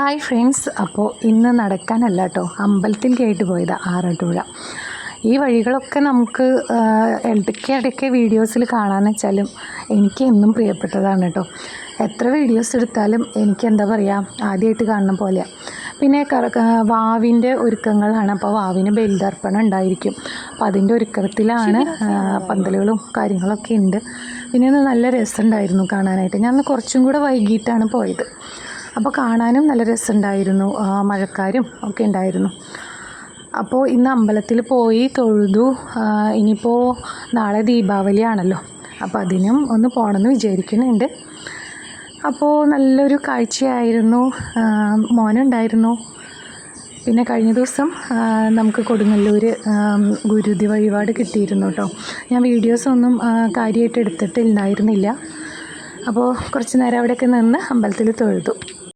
Hi friends അപ്പോൾ ഇന്ന് നടക്കാനല്ല കേട്ടോ അമ്പലത്തിൽ കേട്ട് പോയത് ആറാട്ടുപുഴ. ഈ വഴികളൊക്കെ നമുക്ക് ഇടയ്ക്ക് ഇടയ്ക്ക് വീഡിയോസിൽ കാണാമെന്ന് വെച്ചാലും എനിക്ക് എന്നും പ്രിയപ്പെട്ടതാണ് കേട്ടോ എത്ര വീഡിയോസ് എടുത്താലും എനിക്ക് എന്താ പറയുക ആദ്യമായിട്ട് കാണുന്ന പോലെയാണ് പിന്നെ വാവിന്റെ ഒരുക്കങ്ങളാണ്. അപ്പോൾ വാവിന് ബലിതർപ്പണം ഉണ്ടായിരിക്കും. അപ്പോൾ അതിന്റെ ഒരുക്കത്തിലാണ് പന്തലുകളും കാര്യങ്ങളൊക്കെ ഉണ്ട്. പിന്നെ നല്ല രസമുണ്ടായിരുന്നു കാണാനായിട്ട്. ഞാൻ കുറച്ചും കൂടെ വൈകിട്ടാണ് പോയത്. അപ്പോൾ കാണാനും നല്ല രസമുണ്ടായിരുന്നു. മഴക്കാരും ഒക്കെ ഉണ്ടായിരുന്നു. അപ്പോൾ ഇന്ന് അമ്പലത്തിൽ പോയി തൊഴുതു. ഇനിയിപ്പോൾ നാളെ ദീപാവലിയാണല്ലോ. അപ്പോൾ അതിനും ഒന്ന് പോകണമെന്ന് വിചാരിക്കുന്നുണ്ട്. അപ്പോൾ നല്ലൊരു കാഴ്ചയായിരുന്നു. മോനുണ്ടായിരുന്നു. പിന്നെ കഴിഞ്ഞ ദിവസം നമുക്ക് കൊടുങ്ങല്ലൂർ ഗുരുതി വഴിപാട് കിട്ടിയിരുന്നു കേട്ടോ ഞാൻ വീഡിയോസൊന്നും കാര്യമായിട്ട് എടുത്തിട്ടുണ്ടായിരുന്നില്ല അപ്പോൾ കുറച്ച് നേരം അവിടെയൊക്കെ നിന്ന് അമ്പലത്തിൽ തൊഴുതു.